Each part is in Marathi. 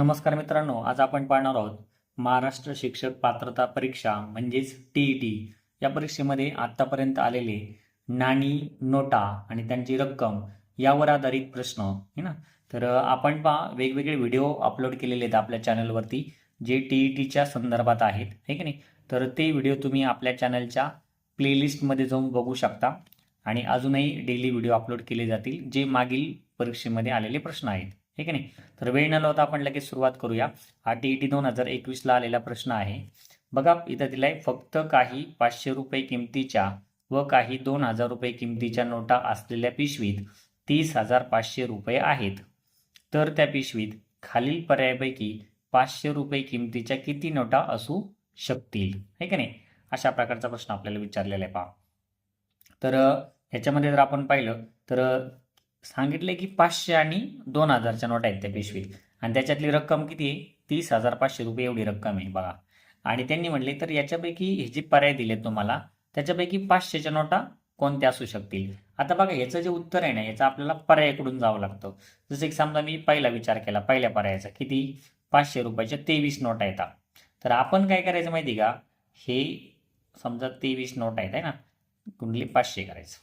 नमस्कार मित्रांनो आज आपण पाहणार आहोत महाराष्ट्र शिक्षक पात्रता परीक्षा म्हणजेच टीईटी या परीक्षेमध्ये आतापर्यंत आलेले नाणी नोटा आणि त्यांची रक्कम यावर आधारित प्रश्न है ना? तर आपण पहा वेगवेगळे व्हिडिओ अपलोड केलेले आहेत आपल्या चॅनलवरती जे टीईटीच्या संदर्भात आहेत हे की नाही? तर ते व्हिडिओ तुम्ही आपल्या चॅनलच्या प्लेलिस्टमध्ये जाऊन बघू शकता आणि अजूनही डेली व्हिडिओ अपलोड केले जातील जे मागील परीक्षेमध्ये आलेले प्रश्न आहेत. ठीक आहे नाही? तर वेळ न लावता आपण लगेच सुरुवात करूया. हा टी ई टी दोन हजार एकवीसला आलेला प्रश्न आहे. बघा इथं दिलाय फक्त काही पाचशे रुपये किमतीच्या व काही दोन हजार रुपये किमतीच्या नोटा असलेल्या पिशवीत तीस हजार पाचशे रुपये आहेत. तर त्या पिशवीत खालील पर्यायापैकी पाचशे रुपये किमतीच्या किती नोटा असू शकतील? हे का नाही? अशा प्रकारचा प्रश्न आपल्याला विचारलेला आहे पहा. तर ह्याच्यामध्ये जर आपण पाहिलं तर सांगितलं की पाचशे आणि दोन हजारच्या नोट आहेत त्या पिशवीत. आणि त्याच्यातली रक्कम किती आहे? तीस हजार पाचशे रुपये एवढी रक्कम आहे बघा. आणि त्यांनी म्हटले तर याच्यापैकी हे जे पर्याय दिलेत तुम्हाला त्याच्यापैकी पाचशेच्या नोटा कोणत्या असू शकतील? आता बघा याचं जे उत्तर आहे ना याचं आपल्याला पर्यायाकडून जावं लागतं. जसं की समजा मी पहिला विचार केला पहिल्या पर्यायाचा किती? पाचशे रुपयाच्या तेवीस नोटा येतात तर आपण काय करायचं माहिती का? हे समजा तेवीस नोट आहेत आहे ना? कुंडली पाचशे करायचं.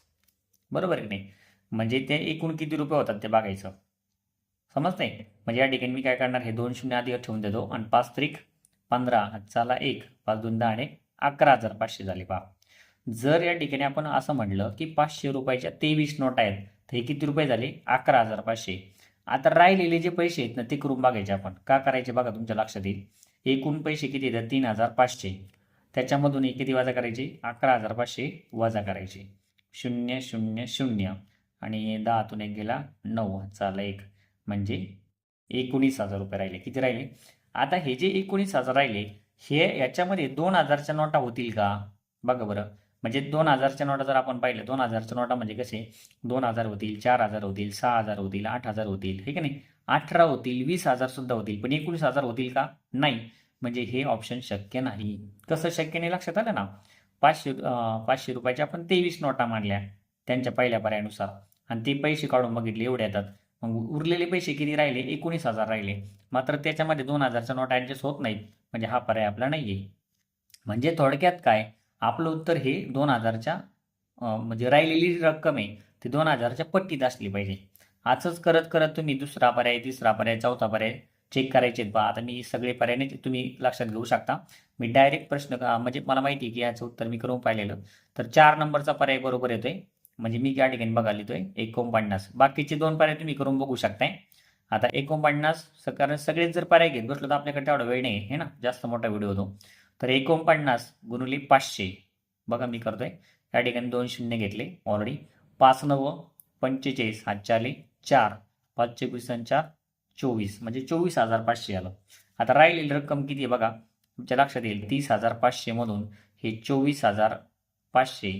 बरोबर की नाही? म्हणजे ते एकूण किती रुपये होतात ते बघायचं. समजतंय? म्हणजे या ठिकाणी मी काय करणार हे दोन शून्य आधी ठेवून देतो. आणि पाच त्रिक पंधरा हातचाला एक पाच दोन दहा आणि अकरा हजार पाचशे झाले. पहा. जर या ठिकाणी आपण असं म्हटलं की पाचशे रुपयाच्या तेवीस नोट आहेत तर हे किती रुपये झाले? अकरा हजार पाचशे. आता राहिलेले जे पैसे आहेत ना ते करून बघायचे आपण. का करायचे बघा तुमच्या लक्षात येईल. एकूण पैसे किती येतात तीन हजार पाचशे. त्याच्यामधून हे किती वजा करायचे? अकरा हजार पाचशे वजा करायचे. शून्य शून्य शून्य. आणि दहातून एक गेला नऊ. चाला एक. म्हणजे एकोणीस हजार रुपये राहिले. किती राहिले? आता हे जे एकोणीस हजार राहिले हे याच्यामध्ये दोन हजारच्या नोटा होतील का? बघा बरं. म्हणजे दोन हजारच्या नोटा जर आपण पाहिलं दोन हजारच्या नोटा म्हणजे कसे? दोन हजार होतील चार हजार होतील सहा हजार होतील आठ हजार होतील. हे की नाही? अठरा होतील वीस हजार सुद्धा होतील. पण एकोणीस हजार होतील का? नाही. म्हणजे हे ऑप्शन शक्य नाही. कसं शक्य नाही? लक्षात आलं ना? पाचशे पाचशे रुपयाच्या आपण तेवीस नोटा मांडल्या. त्यांच्या पहिल्या पर्यायानुसार. आणि ते पैसे काढून बघितले एवढे येतात. मग उरलेले पैसे किती राहिले? एकोणीस हजार राहिले. मात्र त्याच्यामध्ये दोन हजारच्या नोट ॲडजस्ट होत नाहीत. म्हणजे हा पर्याय आपला नाही आहे म्हणजे थोडक्यात काय? आपलं उत्तर हे दोन हजारच्या म्हणजे राहिलेली रक्कम आहे. ती दोन हजारच्या पट्टीत असली पाहिजे. असंच करत करत तुम्ही दुसरा पर्याय तिसरा पर्याय चौथा पर्याय चेक करायचे आहेत बा. आता मी सगळे पर्याय तुम्ही लक्षात घेऊ शकता. मी डायरेक्ट प्रश्न म्हणजे मला माहिती आहे की याचं उत्तर मी करून पाहिलेलं. तर चार नंबरचा पर्याय बरोबर येतोय. म्हणजे मी या ठिकाणी बघा लिहितोय एकोणपन्नास. बाकीचे दोन पर्याय तुम्ही करून बघू शकताय. आता एकोणपन्नास कारण सगळेच जर पर्याय घेत बसलो तर आपल्याकडे तेवढा वेळ नाही हे ना? जास्त मोठा व्हिडिओ होतो. तर एकोणपन्नास गुणुली पाचशे. बघा मी करतोय. या ठिकाणी दोन शून्य घेतले ऑलरेडी पाच नव पंचेचाळीस हातचे चार. पाचशे चोवीस चार चोवीस. म्हणजे चोवीस हजार पाचशे आलं. आता राहिलेली रक्कम किती आहे बघा? तुमच्या लक्षात येईल. तीस हजार पाचशेमधून हे चोवीस हजार पाचशे.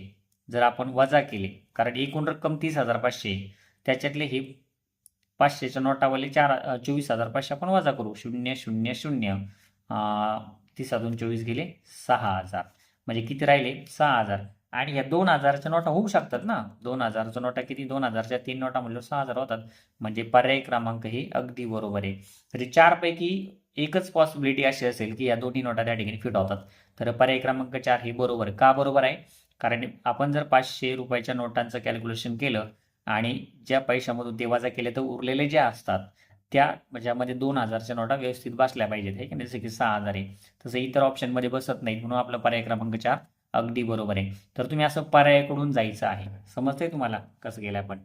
जर आपण वजा केले कारण एकूण रक्कम तीस हजार पाचशे आहे. त्याच्यातले हे पाचशेच्या नोटावाले चार चोवीस हजार पाचशे आपण वजा करू. शून्य शून्य शून्य. तीस अजून चोवीस गेले सहा हजार. म्हणजे किती राहिले? सहा हजार. आणि ह्या दोन हजारच्या नोटा होऊ शकतात ना? दोन हजारच्या नोटा किती? दोन हजारच्या तीन नोटा म्हणलं सहा हजार होतात. म्हणजे पर्याय क्रमांक हे अगदी बरोबर आहे. तरी चारपैकी एकच पॉसिबिलिटी अशी असेल की या दोन्ही नोटा त्या ठिकाणी फिट होतात. तर पर्याय क्रमांक चार हे बरोबर. का बरोबर आहे? कारण आपण जर पाचशे रुपयाच्या नोटांचं कॅल्क्युलेशन केलं आणि ज्या पैशामधून ते केले तर उरलेले जे असतात त्या ज्यामध्ये दोन हजारच्या नोटा व्यवस्थित बसल्या पाहिजेत हे की जसं की सहा हजार आहे तसं इतर ऑप्शनमध्ये बसत नाहीत म्हणून आपला पर्याय क्रमांक चार अगदी बरोबर आहे. तर तुम्ही असं पर्यायाकडून जायचं आहे. समजतंय तुम्हाला कसं गेलं आपण?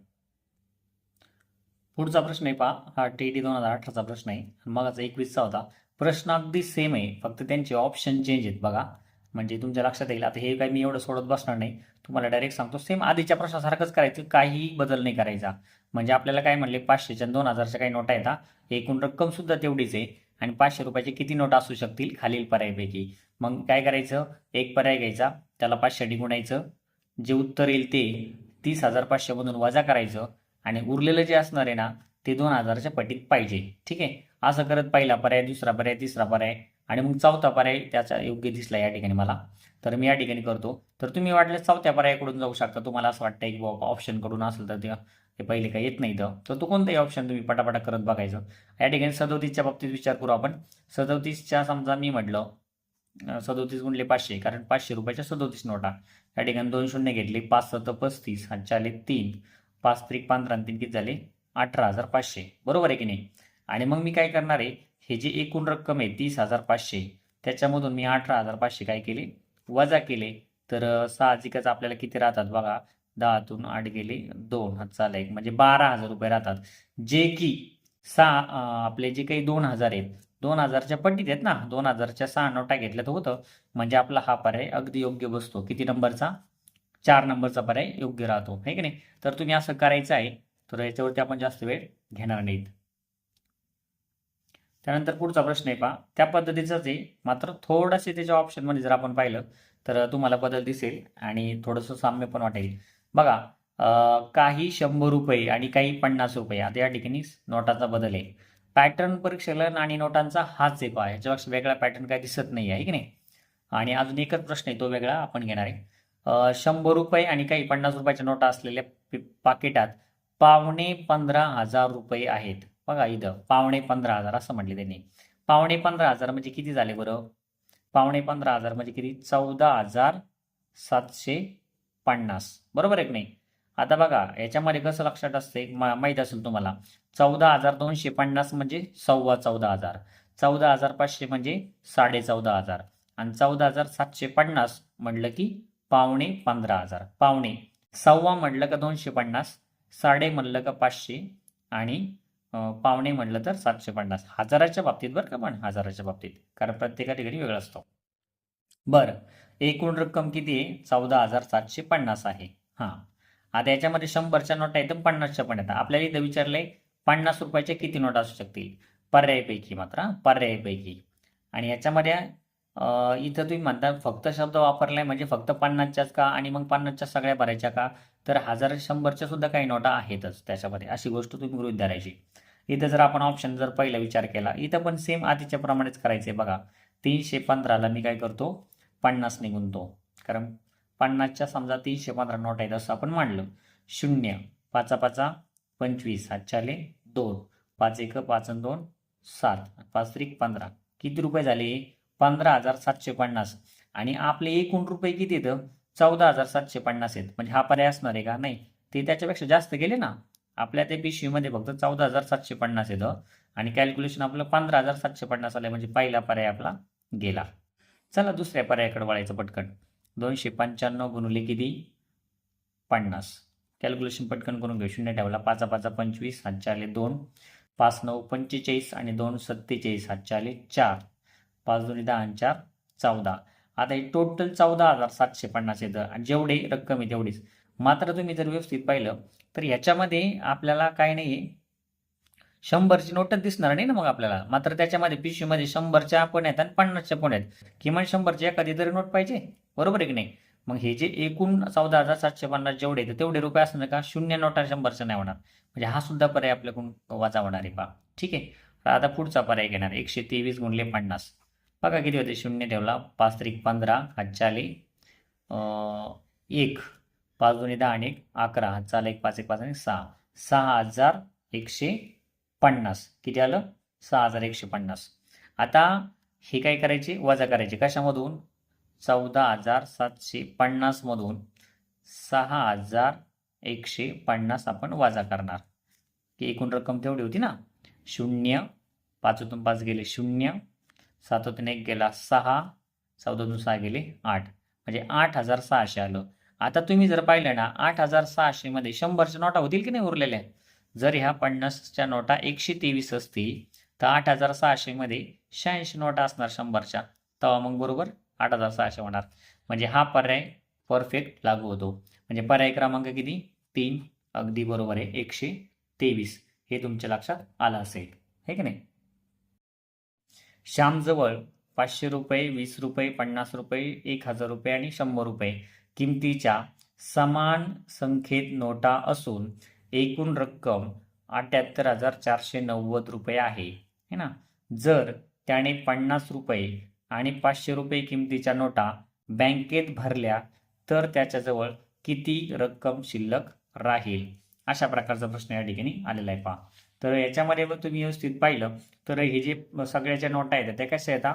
पुढचा प्रश्न आहे पहा. हा टी डी दोन हजार अठराचा प्रश्न आहे. आणि मगाचा एकवीसचा होता. प्रश्न अगदी सेम आहे. फक्त त्यांचे ऑप्शन चेंज आहेत. बघा. म्हणजे तुमच्या लक्षात येईल. आता हे काय मी एवढं सोडत बसणार नाही. तुम्हाला डायरेक्ट सांगतो सेम आधीच्या प्रश्नासारखंच करायचं काहीही बदल नाही करायचा. म्हणजे आपल्याला काय म्हणले पाचशेच्या दोन हजारच्या काही नोटा येतात एकूण रक्कम सुद्धा तेवढीच आहे. आणि पाचशे रुपयाचे किती नोट असू शकतील? खालील पर्यायपैकी. मग काय करायचं? एक पर्याय घ्यायचा त्याला पाचशे गुणायचं जे उत्तर येईल ते तीस हजार पाचशेमधून वजा करायचं. आणि उरलेलं जे असणार आहे ना ते दोन हजारच्या पटीत पाहिजे. ठीक आहे? असं करत पहिला पर्याय दुसरा पर्याय तिसरा पर्याय. आणि मग चौथा पर्याय त्याचा योग्य दिसला या ठिकाणी मला. तर मी या ठिकाणी करतो. तर तुम्ही वाटल्यास चौथ्या पर्यायाकडून जाऊ शकता. तुम्हाला असं वाटतंय की बाबा ऑप्शनकडून असेल तर ते पहिले काही येत नाही इथं. तर तो कोणताही ऑप्शन तुम्ही पटापटा करत बघायचं. या ठिकाणी सदोतीसच्या बाबतीत विचार करू आपण. सदोतीसच्या समजा मी म्हटलं सदोतीस गुणले पाचशे कारण पाचशे रुपयाच्या सदोतीस नोटा. या ठिकाणी दोन शून्य घेतले पाच सत पस्तीस हजार तीन. पाच त्रिक पंधरा आणि तीन किती झाले? अठरा हजार पाचशे. बरोबर आहे की नाही? आणि मग मी काय करणार आहे? हे जी एकूण रक्कम आहे तीस हजार पाचशे त्याच्यामधून मी अठरा हजार पाचशे काय केले? वजा केले. तर साहजिकच आपल्याला किती राहतात बघा? दहातून आठ गेले दोन. हातचा एक म्हणजे बारा हजार रुपये राहतात. जे की सहा आपले जे काही दोन हजार आहेत दोन हजारच्या पट्टीत आहेत ना? दोन हजारच्या सहा नोटा घेतल्या तर होतं. म्हणजे आपला हा पर्याय अगदी योग्य बसतो. किती नंबरचा? चार नंबरचा पर्याय योग्य राहतो. आहे की नाही? तर तुम्ही असं करायचं आहे तर याच्यावरती आपण जास्त वेळ घेणार नाहीत. त्यानंतर पुढचा प्रश्न आहे पहा. त्या पद्धतीचाच आहे मात्र थोडासे त्याच्या ऑप्शनमध्ये जर आपण पाहिलं तर तुम्हाला बदल दिसेल आणि थोडंसं साम्य पण वाटेल. बघा काही शंभर रुपये आणि काही पन्नास रुपये आता या ठिकाणी नोटाचा बदल आहे. पॅटर्न परीक्षेलन आणि नोटांचा हाच एक आहे. पहा वेगळा पॅटर्न काय दिसत नाही आहे की नाही? आणि अजून एकच प्रश्न आहे तो वेगळा आपण घेणार आहे. शंभर रुपये आणि काही पन्नास रुपयाच्या नोटा असलेल्या पाकिटात पावणे पंधरा हजार रुपये आहेत. बघा इथं पावणे पंधरा हजार असं म्हटले त्यांनी. पावणे पंधरा हजार म्हणजे किती झाले बरं? पावणे पंधरा हजार म्हणजे किती? चौदा हजार सातशे पन्नास. बरोबर आहे की नाही? आता बघा याच्यामध्ये कसं लक्षात असते? मा- असेल तुम्हाला. चौदा हजार दोनशे पन्नास म्हणजे सव्वा चौदा हजार. चौदा हजार पाचशे म्हणजे साडे चौदा हजार. आणि चौदा हजार सातशे पन्नास म्हटलं की पावणे पंधरा हजार. पावणे. सव्वा म्हटलं का दोनशे पन्नास? साडे म्हणलं का पाचशे? आणि पावणे म्हटलं तर सातशे पन्नास. हजाराच्या बाबतीत बरं का पण हजाराच्या बाबतीत. कारण प्रत्येका ठिकाणी वेगळा असतो. बरं. एकूण रक्कम किती आहे? चौदा हजार सातशे पन्नास आहे. हां. आता याच्यामध्ये शंभरच्या नोटा आहेत तर पन्नासच्या पण येतात आपल्याला इथं विचारलंय पन्नास रुपयाच्या किती नोटा असू शकतील? पर्यायपैकी मात्र हां, पर्यायपैकी. आणि याच्यामध्ये इथं तुम्ही म्हणता फक्त शब्द वापरलाय म्हणजे फक्त पन्नासच्याच का? आणि मग पन्नासच्या सगळ्या भरायच्या का? तर हजार शंभरच्या सुद्धा काही नोटा आहेतच त्याच्यामध्ये. अशी गोष्ट तुम्ही गृहित धरायची. इथं जर आपण ऑप्शन जर पहिला विचार केला इथं पण सेम आधीच्या प्रमाणेच करायचे बघा. तीनशे पंधराला मी काय करतो? पन्नास निघूनतो कारण पन्नासच्या समजा तीनशे पंधरा नोट आहेत असं आपण मांडलं. शून्य पाचा पाचा पंचवीस सातशाले दोन. पाच एक पाच दोन सात. पाच त्रिक पंधरा. किती रुपये झाले? पंधरा हजार सातशे पन्नास. आणि आपले एकूण रुपये किती येतं चौदा हजार सातशे पन्नास आहेत. म्हणजे हा पर्याय असणार आहे का? नाही. ते त्याच्यापेक्षा जास्त गेले ना आपल्या त्या पिशवीमध्ये फक्त चौदा हजार सातशे पन्नास येतं आणि कॅल्क्युलेशन आपलं पंधरा हजार सातशे पन्नास आलं म्हणजे पहिला पर्याय आपला गेला. चला दुसऱ्या पर्यायाकडे वळायचं पटकन. दोनशे पंच्याण्णव गुणुले किती? पन्नास. कॅल्क्युलेशन पटकन करून घेऊ. शून्य ठेवला. पाचा पाचा पंचवीस सातशे आले दोन. पाच नऊ पंचेचाळीस आणि दोन सत्तेचाळीस सातशे आले चार. पाच दोन्ही दहा आणि चार चौदा. आता हे टोटल चौदा हजार सातशे पन्नास येतं आणि जेवढे रक्कम आहे तेवढीच. मात्र तुम्ही जर व्यवस्थित पाहिलं तर ह्याच्यामध्ये आपल्याला काय नाही. आहे शंभरची नोटच दिसणार नाही ना मग आपल्याला. मात्र त्याच्यामध्ये पिशवीमध्ये शंभरच्या पण आहेत आणि पन्नासच्या पण आहेत. किमान शंभरची एखादी तरी नोट पाहिजे. बरोबर आहे की नाही? मग हे जे एकूण चौदा हजार सातशे पन्नास जेवढे येते तेवढे रुपये असणार का? शून्य नोटा शंभरच्या नाही होणार. म्हणजे हा सुद्धा पर्याय आपल्याकडून वाचा होणार आहे पा ठीक आहे? आता पुढचा पर्याय घेणार. एकशे तेवीस गुणले पन्नास. बघा किती होते? शून्य ठेवला. पाच त्रिक पंधरा हजार एक. पाच दोन्ही दहा आणि एक अकरा. हातचा एक पाच एक पाच आणि सहा. सहा हजार एकशे पन्नास. किती आलं? सहा हजार एकशे पन्नास. आता हे काय करायचे? वजा करायचे. कशामधून? चौदा हजार सातशे पन्नासमधून सहा हजार एकशे पन्नास आपण वजा करणार. की एकूण रक्कम तेवढी होती ना? शून्य. पाचतून पाच गेले शून्य. सातातून एक गेला सहा. चौदातून सहा गेले आठ. म्हणजे आठ हजार सहाशे आलं. आता तुम्ही जर पाहिलं ना आठ हजार सहाशेमध्ये शंभरच्या नोटा होतील की नाही उरलेल्या? जर ह्या पन्नासच्या नोटा एकशे तेवीस असतील तर आठ हजार सहाशेमध्ये शहाऐंशी नोटा असणार शंभरच्या. तेव्हा मग बरोबर आठ हजार सहाशे होणार. म्हणजे हा पर्याय परफेक्ट लागू होतो. म्हणजे पर्याय क्रमांक किती? तीन. अगदी बरोबर आहे. एकशे तेवीस. हे तुमच्या लक्षात आलं असेल. हे की नाही? श्यामजवळ पाचशे रुपये वीस रुपये पन्नास रुपये एक हजार रुपये आणि शंभर रुपये. किमतीच्या समान संख्येत नोटा असून एकूण रक्कम अठ्याहत्तर हजार चारशे नव्वद रुपये आहे. है ना? जर त्याने पन्नास रुपये आणि पाचशे रुपये किमतीच्या नोटा बँकेत भरल्या तर त्याच्याजवळ किती रक्कम शिल्लक राहील? अशा प्रकारचा प्रश्न या ठिकाणी आलेला आहे. पहा. तर याच्यामध्ये जर तुम्ही व्यवस्थित पाहिलं तर हे जे सगळ्याच्या नोटा आहेत त्या कशा येतात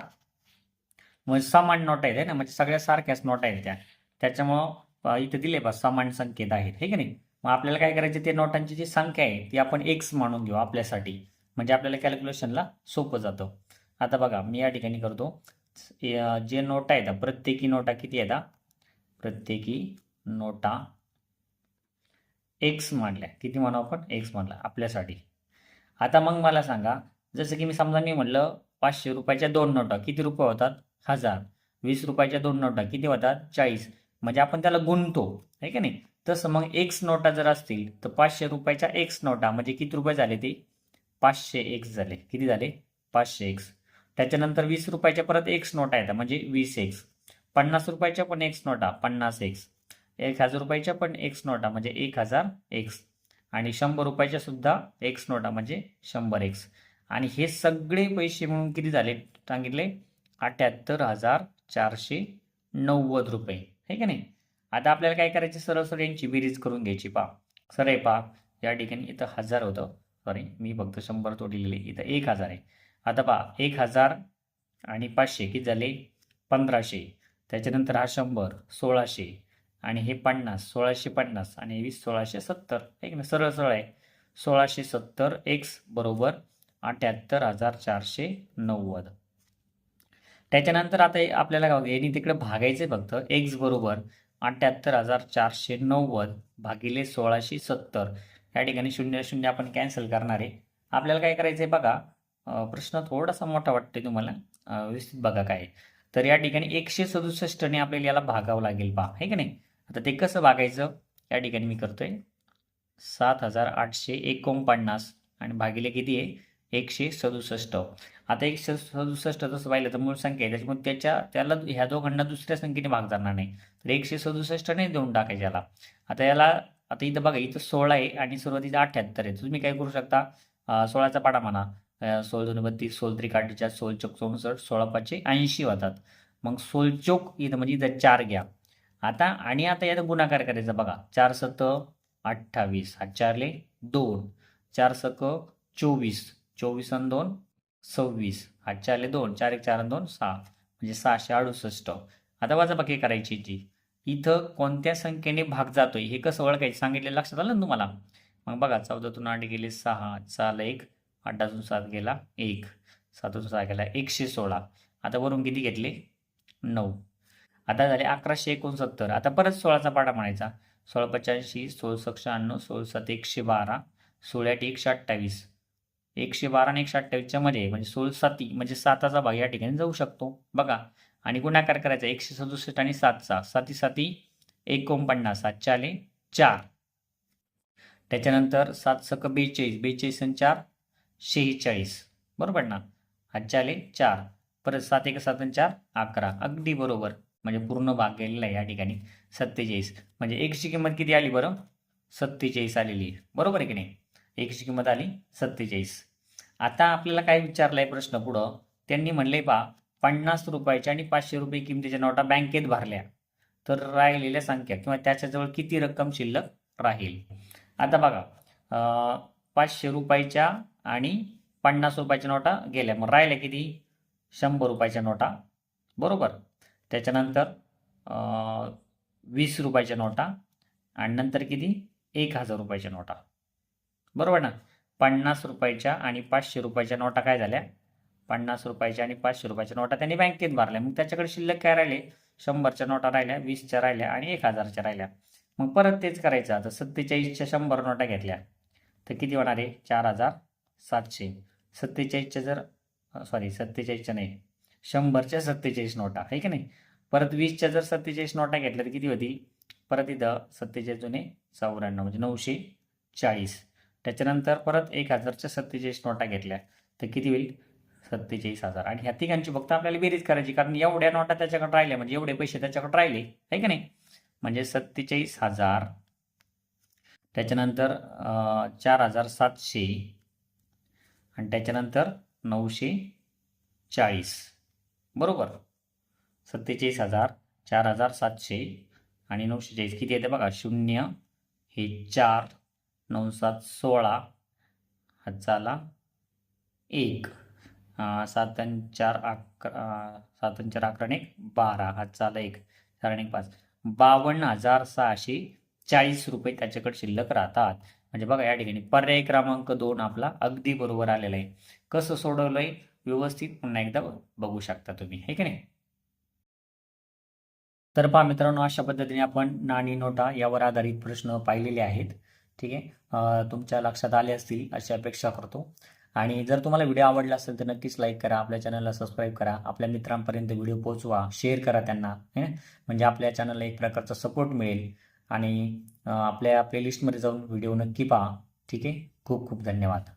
म्हणजे समान नोटा आहेत ना? म्हणजे सगळ्या सारख्याच नोटा आहेत त्या. त्याच्यामुळं इथं इथे दिले बा समान संकेत आहेत हे की नाही? मग आपल्याला काय करायचं ते नोटांची जी संख्या आहे ती आपण एक्स मानून घेऊ आपल्यासाठी. म्हणजे आपल्याला कॅल्क्युलेशनला सोपं जातं. आता बघा मी या ठिकाणी करतो. जे नोटा आहेत प्रत्येकी नोटा किती आहेत प्रत्येकी नोटा एक्स मानल्या किती म्हणू आपण? एक्स मानला आपल्यासाठी. आता मग मला सांगा जसं की मी समजा मी म्हटलं पाचशे रुपयाच्या दोन नोटा किती रुपये होतात? हजार. वीस रुपयाच्या दोन नोटा किती होतात? चाळीस. म्हणजे आपण त्याला गुणतो आहे का नाही? तसं मग एक्स नोटा जर असतील तर पाचशे रुपयाच्या एक्स नोटा म्हणजे किती रुपये झाले ते? पाचशे एक्स झाले. किती झाले? पाचशे एक्स त्याच्यानंतर वीस रुपयाच्या परत एक्स नोटा येतात म्हणजे वीस एक्स पन्नास रुपयाच्या पण एक्स नोटा पन्नास एक्स एक हजार रुपयाच्या पण एक्स नोटा म्हणजे एक हजार एक्स आणि शंभर रुपयाच्या सुद्धा एक्स नोटा म्हणजे शंभर एक्स आणि हे सगळे पैसे म्हणून किती झाले? सांगितले? अठ्याहत्तर हजार चारशे नव्वद रुपये. आहे की नाही? आता आपल्याला काय करायचं? सरळ सरळ यांची बेरीज करून घ्यायची पा सर आहे पा या ठिकाणी इथं हजार होतं. सॉरी मी फक्त शंभर तोडी लिहिले इथं एक हजार आहे. आता पहा एक हजार आणि पाचशे किती झाले? पंधराशे. त्याच्यानंतर हा शंभर सोळाशे आणि हे पन्नास सोळाशे पन्नास आणि वीस सोळाशे सत्तर. एक ना सरळ सरळ आहे. सोळाशे सत्तर एक्स बरोबर अठ्याहत्तर हजार चारशे नव्वद. त्याच्यानंतर आता आपल्याला काय होतं, यांनी तिकडे भागायचे फक्त. एक्स बरोबर अठ्ठ्याहत्तर हजार चारशे नव्वद भागिले सोळाशे सत्तर. या ठिकाणी शून्य शून्य आपण कॅन्सल करणार आहे. आपल्याला काय करायचं आहे बघा प्रश्न थोडासा मोठा वाटते तुम्हाला. व्यवस्थित बघा काय तर या ठिकाणी एकशे सदुसष्टने आपल्याला याला भागावं लागेल पहा हे की नाही? आता ते कसं भागायचं? या ठिकाणी मी करतोय. सात हजार आठशे एकोणपन्नास आणि भागिले किती आहे? एकशे सदुसष्ट. आता एकशे सदुसष्ट तसं पाहिलं तर मूळ संख्या आहे त्याच्यामुळे त्याच्या त्याला ह्या दोघांना दुसऱ्या संख्येने भाग जाणार नाही. तर एकशे सदुसष्ट नाही देऊन टाकायचे याला. आता याला आता इथं बघा इथं सोळा आहे आणि सुरुवातीला अठ्ठ्याहत्तर आहे. तुम्ही काय करू शकता? सोळाचा पाडा म्हणा. सोळ दोन बत्तीस सोळ त्रिकाठीच्या सोळ चौक चौसष्ट सोळा पाचशे ऐंशी होतात. मग सोळ चौक इथं म्हणजे इथं चार घ्या. आता आणि आता याचा गुणाकार करायचा बघा. चार सत अठ्ठावीस. हा चारले दोन. चार सक चोवीस. चोवीस आणि दोन सव्वीस. आठ चारले दोन चार एक चार आणि दोन सहा म्हणजे सहाशे अडुसष्ट. आता वजाबाकी करायची जी. इथं कोणत्या संख्येने भाग जातोय? हे कसं ओळखायचं? सांगितलं लक्षात आलं ना तुम्हाला? मग बघा चौदातून आठ गेले सहा चाल एक आठातून सात गेला एक. सातून सहा गेला एकशे सोळा. आता वरून किती घेतले? नऊ. आता झाले अकराशे एकोणसत्तर. आता परत सोळाचा पाठा म्हणायचा. सोळा पंच्याऐंशी सोळसष्ट शहाण्णव सोळ सात एकशे बारा सोळा आठ एकशे अठ्ठावीस. एकशे बारा आणि एकशे अठ्ठावीसच्या मध्ये म्हणजे सोळ साती म्हणजे साताचा भाग या ठिकाणी जाऊ शकतो. बघा. आणि गुणाकार करायचा एकशे सदुसष्ट आणि सातचा. साती साती एकोणपन्नास. सातच्या आले चार. त्याच्यानंतर सात सक बेचाळीस. बेचाळीस आणि चार शेहेचाळीस. बरोबर ना? आजच्या आले चार. परत सात एक सात आणि चार अकरा. अगदी बरोबर. म्हणजे पूर्ण भाग गेलेला आहे या ठिकाणी. सत्तेचाळीस. म्हणजे एकची किंमत किती आली बरं? सत्तेचाळीस आलेली आहे. बरोबर आहे की नाही? एकची किंमत आली सत्तेचाळीस. आता आपल्याला काय विचारलाय प्रश्न पुढं? त्यांनी म्हणले पा पन्नास रुपयाच्या आणि पाचशे रुपये किमतीच्या नोटा बँकेत भरल्या. तर राहिलेल्या संख्या किंवा त्याच्याजवळ किती रक्कम शिल्लक राहील? आता बघा पाचशे रुपयाच्या आणि पन्नास रुपयाच्या नोटा गेल्या. मग राहिल्या किती? शंभर रुपयाच्या नोटा. बरोबर? त्याच्यानंतर वीस रुपयाच्या नोटा आणि नंतर किती? एक हजार रुपयाच्या नोटा. बरोबर ना? पन्नास रुपयाच्या आणि पाचशे रुपयाच्या नोटा काय झाल्या? पन्नास रुपयाच्या आणि पाचशे रुपयाच्या नोटा त्यांनी बँकेत भरल्या. मग त्याच्याकडे शिल्लक काय राहिले? शंभरच्या नोटा राहिल्या वीसच्या राहिल्या आणि एक हजारच्या राहिल्या. मग परत तेच करायचं. आता सत्तेचाळीसच्या शंभर नोटा घेतल्या. तर किती होणार आहे? चार हजार सातशे. सत्तेचाळीसच्या जर सॉरी सत्तेचाळीसच्या नाही. शंभरच्या सत्तेचाळीस नोटा. आहे की नाही? परत वीसच्या जर सत्तेचाळीस नोटा घेतल्या तर किती होती? परत इथं सत्तेचाळीस जुने चौऱ्याण्णव म्हणजे नऊशे चाळीस. त्याच्यानंतर परत एक हजारच्या सत्तेचाळीस नोटा घेतल्या. तर किती होईल? सत्तेचाळीस हजार. आणि ह्या तिघांची फक्त आपल्याला बेरीज करायची कारण एवढ्या नोटा त्याच्याकडे राहिल्या म्हणजे एवढे पैसे त्याच्याकडे राहिले आहे का नाही? म्हणजे सत्तेचाळीस हजार. त्याच्यानंतर चार हजार सातशे. आणि त्याच्यानंतर नऊशे चाळीस. बरोबर? सत्तेचाळीस हजार चार हजार सातशे आणि नऊशे चाळीस. किती येते बघा? शून्य हे चार. नऊ सात सोळा हा झाला एक. अं, सात आणि चार अकरा सात आणि चार अकरा एक बारा हा झाला एक. चार आणि एक पाच. बावन्न हजार सहाशे चाळीस रुपये त्याच्याकडे शिल्लक राहतात. म्हणजे बघा या ठिकाणी पर्याय क्रमांक दोन आपला अगदी बरोबर आलेला आहे. कसं सोडवलंय? व्यवस्थित पुन्हा एकदा बघू शकता तुम्ही. हे की नाही? तर पहा मित्रांनो अशा पद्धतीने आपण नाणी नोटा यावर आधारित प्रश्न पाहिलेले आहेत. ठीक आहे? तुमच्या लक्षात आले असतील अशी अपेक्षा करतो. आणि जर तुम्हाला व्हिडिओ आवडला असेल तर नक्कीच लाईक करा आपल्या चॅनलला सबस्क्राईब करा आपल्या मित्रांपर्यंत व्हिडिओ पोहोचवा शेअर करा त्यांना है ना? म्हणजे आपल्या चॅनलला एक प्रकारचा सपोर्ट मिळेल. आणि आपल्या प्लेलिस्टमध्ये जाऊन व्हिडिओ नक्की पहा. ठीक आहे? खूप खूप धन्यवाद.